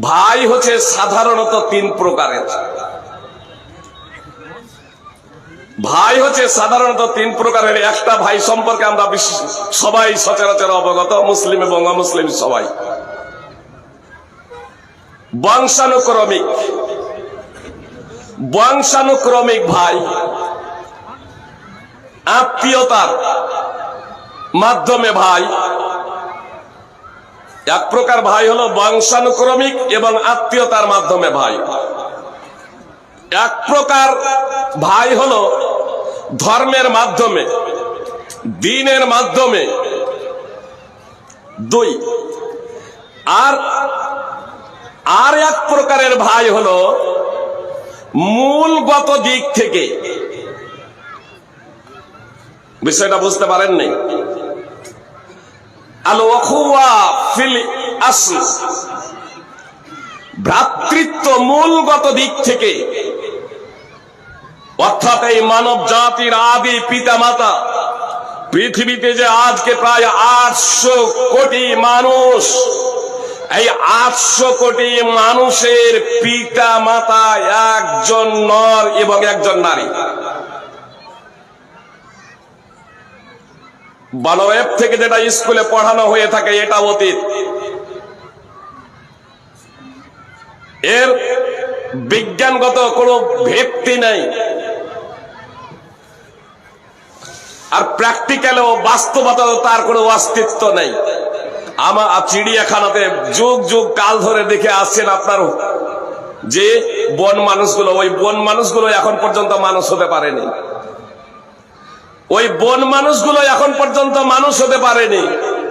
ভাই হচ্ছে সাধারণত তিন প্রকারের। ভাই হচ্ছে সাধারণত তিন প্রকারের। একটা ভাই সম্পর্কে আমরা সবাই সচরাচর অবগত, মুসলিম এবং অমুসলিম সবাই। বংশানুক্রমিক। বংশানুক্রমিক ভাই। আত্মীয়তার মাধ্যমে ভাই। এক প্রকার ভাই হলো বংশানুক্রমিক এবং আত্মীয়তার মাধ্যমে ভাই। এক প্রকার ভাই হলো ধর্মের মাধ্যমে, দিনের মাধ্যমে। দুই, আর আর এক প্রকারের ভাই হলো মূলগত দিক থেকে। বিষয়টা বুঝতে পারেননি? আল ওয়াখুয়া ফিল আসল। ভ্রাতৃত্ব মূলগত দিক থেকে। অর্থাৎ এই মানব জাতির আদি পিতা মাতা পৃথিবীতে যে আজকে প্রায় আটশো কোটি মানুষ, এই আটশো কোটি মানুষের পিতা মাতা একজন নর এবং একজন নারী। বানোয়েব থেকে যেটা স্কুলে পড়ানো হয়ে থাকে, এটা অতীত। এর বিজ্ঞানগত কোনো ভিত্তি নেই। আর প্র্যাকটিক্যালেও বাস্তবতা তার কোনো অস্তিত্ব নেই। আমার চিড়িয়াখানাতে যুগ যুগ কাল ধরে দেখে আসছেন আপনার যে বন মানুষগুলো, ওই বন মানুষগুলো এখন পর্যন্ত মানুষ হতে পারেনি। ওই বন মানুষগুলো এখন পর্যন্ত মানুষ হতে পারেনি।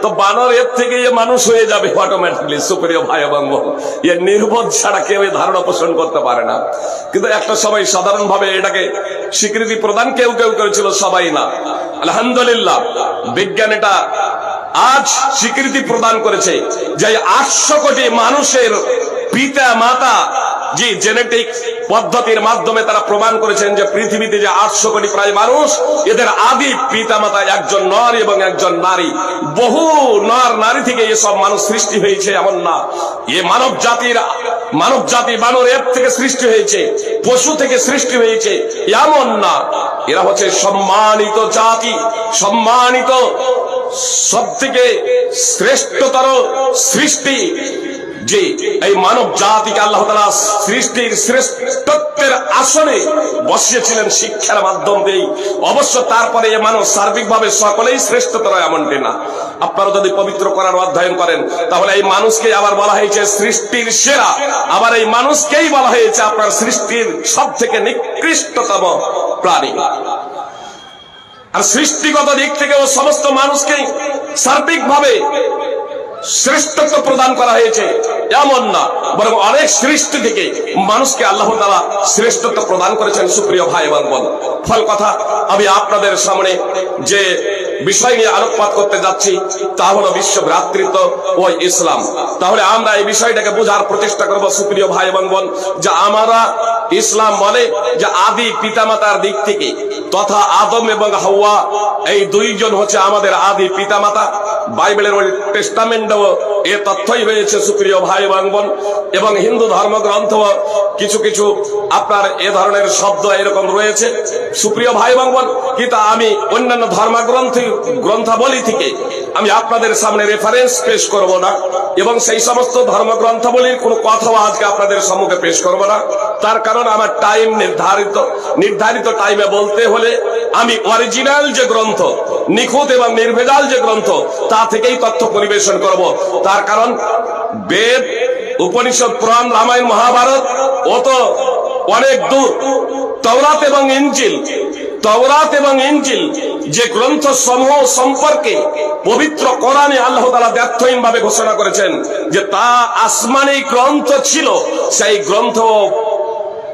তো বানর এর থেকে এ মানুষ হয়ে যাবে অটোমেটিকলি সুপ্রিয় ভাই এবং বোন। এর নির্বোধ ছাড়া কেউ এই ধারণা পোষণ করতে পারে না। কিন্তু একটা সময় সাধারণভাবে এটাকে স্বীকৃতি প্রদান কেউ কেউ করেছিল, সবাই না। আলহামদুলিল্লাহ বিজ্ঞান এটা আজ স্বীকৃতি প্রদান করেছে যে আটশো কোটি মানুষের পিতা মাতা যে জেনেটিক পদ্ধতির মাধ্যমে তারা প্রমাণ করেছেন যে পৃথিবীতে যে আটশো কোটি প্রায় মানুষ, এদের আদি পিতা মাতা একজন নর এবং একজন নারী। বহু নর নারী থেকে এসব মানুষ সৃষ্টি হয়েছে, এমন না। এ মানব জাতির, মানব জাতি বানর এর থেকে সৃষ্টি হয়েছে, পশু থেকে সৃষ্টি হয়েছে, এমন না। এরা হচ্ছে সম্মানিত জাতি, সম্মানিত সব থেকে শ্রেষ্ঠতর সৃষ্টি। যে এই মানব জাতিকে আল্লাহ তালা সৃষ্টির শ্রেষ্ঠত্বের আসনে বসিয়েছিলেন শিক্ষার মাধ্যম দিয়েই। অবশ্য তারপরে এ মানুষ সার্বিকভাবে সকলেই শ্রেষ্ঠতর এমনটি না। আপনারা যদি পবিত্র করার অধ্যয়ন করেন, তাহলে এই মানুষকে আবার বলা হয়েছে সৃষ্টির সেরা। আবার এই মানুষকেই বলা হয়েছে আপনার সৃষ্টির সব থেকে নিকৃষ্টতম প্রাণী। আর সৃষ্টিগত দিক থেকেও সমস্ত মানুষকেই সার্বিকভাবে শ্রেষ্ঠত্ব প্রদান করা হয়েছে। এমন না, বরং অনেক সৃষ্টি থেকে মানুষকে আল্লাহ তালা শ্রেষ্ঠত্ব প্রদান করেছেন, সুপ্রিয় ভাই এবং বোন। ফল কথা, আমি আপনাদের সামনে যে বিষয় নিয়ে আলোকপাত করতে যাচ্ছি, তা হলো বিশ্ব ভ্রাতৃত্ব ও ইসলাম। তাহলে আমরা এই বিষয়টাকে বোঝার প্রচেষ্টা করব, সুপ্রিয় ভাই এবং বোন, যে আমরা ইসলাম বলে যে আদি পিতামাতার দিক থেকে তথা আদম এবং হাওয়া, এই দুইজন হচ্ছে আমাদের আদি পিতা মাতা বাইবেলের ওই টেস্টামেন্টও এ তথ্যই রয়েছে সুপ্রিয় ভাই এবং এবং হিন্দু ধর্মগ্রন্থ কিছু কিছু আপনার এ ধরনের শব্দ এরকম রয়েছে। সুপ্রিয় ভাই এবং কিন্তু আমি অন্যান্য ধর্মগ্রন্থ, গ্রন্থাবলী থেকে আমি আপনাদের সামনে রেফারেন্স পেশ করব না। এবং সেই সমস্ত ধর্মগ্রন্থাবলীর কোনো কথাও আজকে আপনাদের সম্মুখে পেশ করব না। তার কারণ আমার টাইম নির্ধারিত। নির্ধারিত টাইমে বলতে হলে আমি অরিজিনাল যে গ্রন্থ, নিখুঁত এবং নির্ভেজাল যে গ্রন্থ, তা থেকেই তথ্য পরিবেশন করব। তার কারণ বেদ, উপনিষদ, পুরাণ, রামায়ণ, মহাভারত অত অনেক দূর। তওরাত এবং ইঞ্জিল তওরাত এবং ইঞ্জিল যে গ্রন্থ সমূহ সম্পর্কে পবিত্র কোরআনে আল্লাহ তালা ব্যর্থহীন ভাবে ঘোষণা করেছেন যে তা আসমানি গ্রন্থ ছিল, সেই গ্রন্থ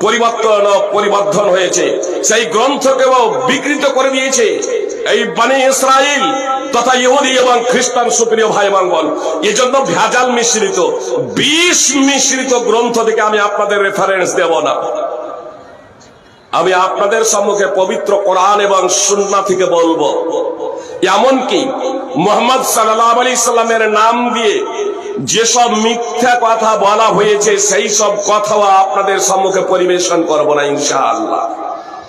পরিবর্তন পরিবর্ধন হয়েছে, সেই গ্রন্থকেও বিকৃত করে দিয়েছে। এই বাণী ইসরায়েল তথা ইহুদি এবং খ্রিস্টান সুপ্রিয় ভাই বাঙ্গল এজন্য ভেজাল মিশ্রিত, বিষ মিশ্রিত গ্রন্থ থেকে আমি আপনাদের রেফারেন্স দেব না। আমি আপনাদের সম্মুখে পবিত্র কোরআন এবং সুন্না থেকে বলব, এমনকি মোহাম্মদ সাল্লাহ আলী সাল্লামের নাম দিয়ে যেসব মিথ্যা কথা বলা হয়েছে, সেই সব কথাও আপনাদের সম্মুখে পরিবেশন করব না ইনশাআল্লাহ।